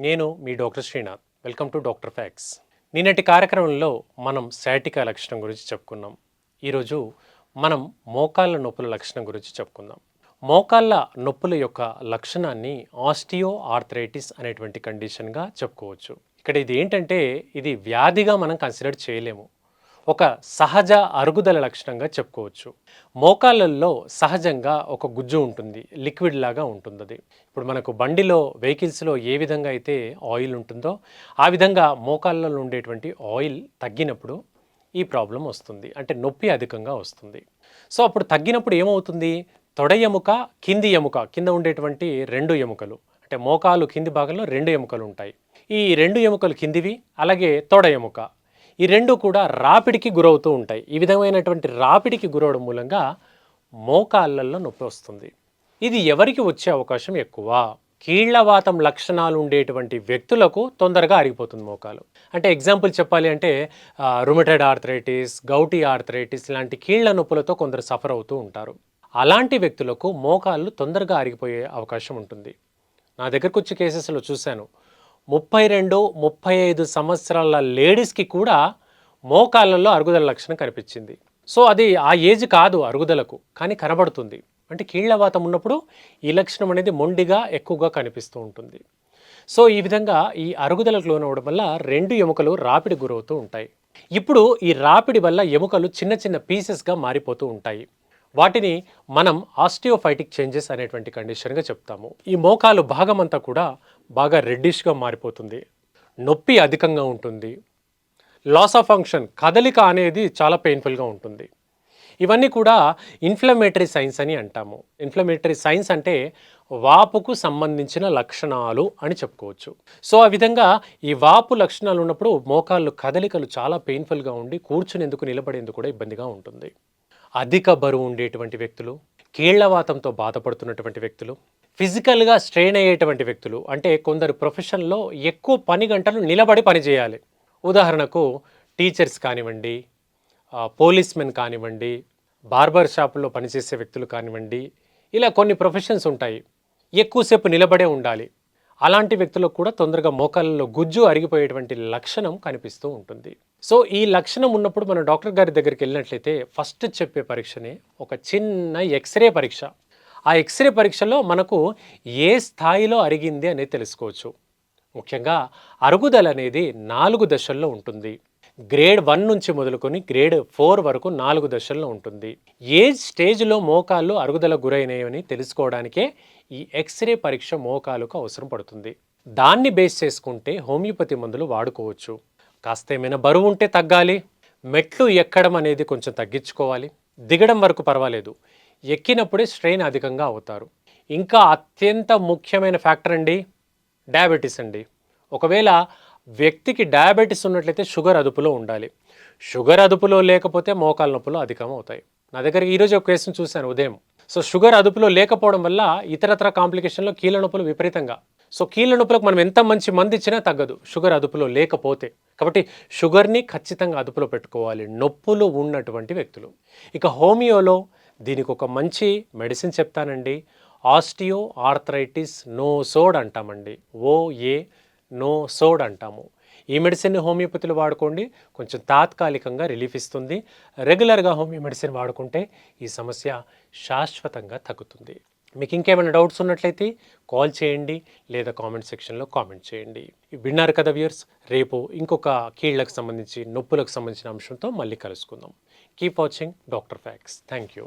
నేను మీ doctor Srinath. Welcome to doctor facts. నిన్నటి కార్యక్రమంలో మనం శాటికా లక్షణం గురించి చెప్పుకున్నాం. ఈరోజు మనం మోకాళ్ళ నొప్పుల లక్షణం గురించి చెప్పుకుందాం. మోకాళ్ళ నొప్పుల యొక్క లక్షణాన్ని ఆస్టియో ఆర్థరైటిస్ అనేటువంటి కండిషన్గా చెప్పుకోవచ్చు. ఇక్కడ ఇది ఏంటంటే ఇది వ్యాధిగా మనం కన్సిడర్ చేయలేము. ఒక సహజ అరుగుదల లక్షణంగా చెప్పుకోవచ్చు. మోకాళ్ళల్లో సహజంగా ఒక గుజ్జు ఉంటుంది లిక్విడ్ లాగా ఉంటుంది అది ఇప్పుడు మనకు బండిలో వెహికల్స్లో ఏ విధంగా అయితే ఆయిల్ ఉంటుందో ఆ విధంగా మోకాళ్ళలో ఉండేటువంటి ఆయిల్ తగ్గినప్పుడు ఈ ప్రాబ్లం వస్తుంది. అంటే నొప్పి అధికంగా వస్తుంది. సో అప్పుడు తగ్గినప్పుడు ఏమవుతుంది? తొడ ఎముక కింది ఎముక కింద ఉండేటువంటి రెండు ఎముకలు. అంటే మోకాలు కింది భాగంలో రెండు ఎముకలు ఉంటాయి. ఈ రెండు ఎముకలు కిందివి అలాగే తొడ ఎముక. ఈ రెండు కూడా రాపిడికి గురవుతూ ఉంటాయి. ఈ విధమైనటువంటి రాపిడికి గురవడం మూలంగా మోకాళ్ళల్లో నొప్పి వస్తుంది. ఇది ఎవరికి వచ్చే అవకాశం ఎక్కువ? కీళ్ళవాతం లక్షణాలు ఉండేటువంటి వ్యక్తులకు తొందరగా అరిగిపోతుంది మోకాలు. అంటే ఎగ్జాంపుల్ చెప్పాలి అంటే రుమటెడ్ ఆర్థరైటిస్ గౌటీ ఆర్థరైటిస్ లాంటి కీళ్ళ నొప్పులతో కొందరు సఫర్ అవుతూ ఉంటారు. అలాంటి వ్యక్తులకు మోకాళ్ళు తొందరగా అరిగిపోయే అవకాశం ఉంటుంది. నా దగ్గరకు వచ్చే కేసెస్లో చూశాను. ముప్పై రెండు ముప్పై ఐదు సంవత్సరాల లేడీస్కి కూడా మోకాళ్ళల్లో అరుగుదల లక్షణం కనిపించింది. సో అది ఆ ఏజ్ కాదు అరుగుదలకు కానీ కనబడుతుంది. అంటే కీళ్ళవాతం ఉన్నప్పుడు ఈ లక్షణం అనేది మొండిగా ఎక్కువగా కనిపిస్తూ ఉంటుంది. సో ఈ విధంగా ఈ అరుగుదలకు లోనవడం వల్ల రెండు ఎముకలు రాపిడి గురవుతూ ఉంటాయి. ఇప్పుడు ఈ రాపిడి వల్ల ఎముకలు చిన్న చిన్న పీసెస్గా మారిపోతూ ఉంటాయి. వాటిని మనం ఆస్టియోఫైటిక్ చేంజెస్ అనేటువంటి కండిషన్గా చెప్తాము. ఈ మోకాలు భాగం అంతా కూడా బాగా రెడ్డిష్గా మారిపోతుంది. నొప్పి అధికంగా ఉంటుంది. లాస్ ఆఫ్ ఫంక్షన్ కదలిక అనేది చాలా పెయిన్ఫుల్గా ఉంటుంది. ఇవన్నీ కూడా ఇన్ఫ్లమేటరీ సైన్స్ అని అంటాము. ఇన్ఫ్లమేటరీ సైన్స్ అంటే వాపుకు సంబంధించిన లక్షణాలు అని చెప్పుకోవచ్చు. సో ఆ విధంగా ఈ వాపు లక్షణాలు ఉన్నప్పుడు మోకాళ్ళు కదలికలు చాలా పెయిన్ఫుల్గా ఉండి కూర్చునేందుకు నిలబడేందుకు కూడా ఇబ్బందిగా ఉంటుంది. అధిక బరువు ఉండేటువంటి వ్యక్తులు కీళ్ళవాతంతో బాధపడుతున్నటువంటి వ్యక్తులు ఫిజికల్గా స్ట్రెయిన్ అయ్యేటువంటి వ్యక్తులు అంటే కొందరు ప్రొఫెషన్లో ఎక్కువ పని గంటలు నిలబడి పనిచేయాలి ఉదాహరణకు టీచర్స్ కానివ్వండి పోలీస్ మెన్ కానివ్వండి బార్బర్ షాపుల్లో పనిచేసే వ్యక్తులు కానివ్వండి ఇలా కొన్ని ప్రొఫెషన్స్ ఉంటాయి. ఎక్కువసేపు నిలబడే ఉండాలి. అలాంటి వ్యక్తులకు కూడా తొందరగా మోకాళ్ళలో గుజ్జు అరిగిపోయేటువంటి లక్షణం కనిపిస్తూ ఉంటుంది. సో ఈ లక్షణం ఉన్నప్పుడు మన డాక్టర్ గారి దగ్గరికి వెళ్ళినట్లయితే ఫస్ట్ చెప్పే పరీక్షనే ఒక చిన్న ఎక్స్రే పరీక్ష. ఆ ఎక్స్రే పరీక్షలో మనకు ఏ స్థాయిలో అరిగింది అనేది తెలుసుకోవచ్చు. ముఖ్యంగా అరుగుదల అనేది నాలుగు దశల్లో ఉంటుంది. గ్రేడ్ వన్ నుంచి మొదలుకొని గ్రేడ్ ఫోర్ వరకు నాలుగు దశల్లో ఉంటుంది. ఏ స్టేజ్లో మోకాళ్ళు అరుగుదల గురైనాయని తెలుసుకోవడానికే ఈ ఎక్స్రే పరీక్ష మోకాలుకు అవసరం పడుతుంది. దాన్ని బేస్ చేసుకుంటే హోమియోపతి మందులు వాడుకోవచ్చు. కాస్త ఏమైనా బరువు ఉంటే తగ్గాలి. మెట్లు ఎక్కడం అనేది కొంచెం తగ్గించుకోవాలి. దిగడం వరకు పర్వాలేదు. ఎక్కినప్పుడే స్ట్రెయిన్ అధికంగా అవుతారు. ఇంకా అత్యంత ముఖ్యమైన ఫ్యాక్టర్ అండి డయాబెటీస్ అండి. ఒకవేళ వ్యక్తికి డయాబెటీస్ ఉన్నట్లయితే షుగర్ అదుపులో ఉండాలి. షుగర్ అదుపులో లేకపోతే మోకాల నొప్పులు అధికం అవుతాయి నా దగ్గర ఈరోజు ఒక కేసును చూశాను ఉదయం. సో షుగర్ అదుపులో లేకపోవడం వల్ల ఇతరత్ర కాంప్లికేషన్లో కీళ్ళ నొప్పులు విపరీతంగా. సో కీళ్ళ నొప్పులకు మనం ఎంత మంచి మంది ఇచ్చినా తగ్గదు. షుగర్ అదుపులో లేకపోతే. కాబట్టి షుగర్ని ఖచ్చితంగా అదుపులో పెట్టుకోవాలి. నొప్పులు ఉన్నటువంటి వ్యక్తులు. ఇక హోమియోలో దీనికి ఒక మంచి మెడిసిన్ చెప్తానండి. ఆస్టియో ఆర్థరైటిస్ నోసోడ్ అంటామండి. ఓఏ నో సోడ్ అంటాము. ఈ మెడిసిన్ని హోమియోపతిలో వాడుకోండి. కొంచెం తాత్కాలికంగా రిలీఫ్ ఇస్తుంది. రెగ్యులర్గా హోమియో మెడిసిన్ వాడుకుంటే ఈ సమస్య శాశ్వతంగా తగ్గుతుంది. మీకు ఇంకేమైనా డౌట్స్ ఉన్నట్లయితే కాల్ చేయండి లేదా కామెంట్ సెక్షన్లో కామెంట్ చేయండి. విన్నారు కదా వ్యూర్స్ రేపు ఇంకొక కీళ్ళకు సంబంధించి నొప్పులకు సంబంధించిన అంశంతో మళ్ళీ కలుసుకుందాం. Keep watching doctor facts. Thank you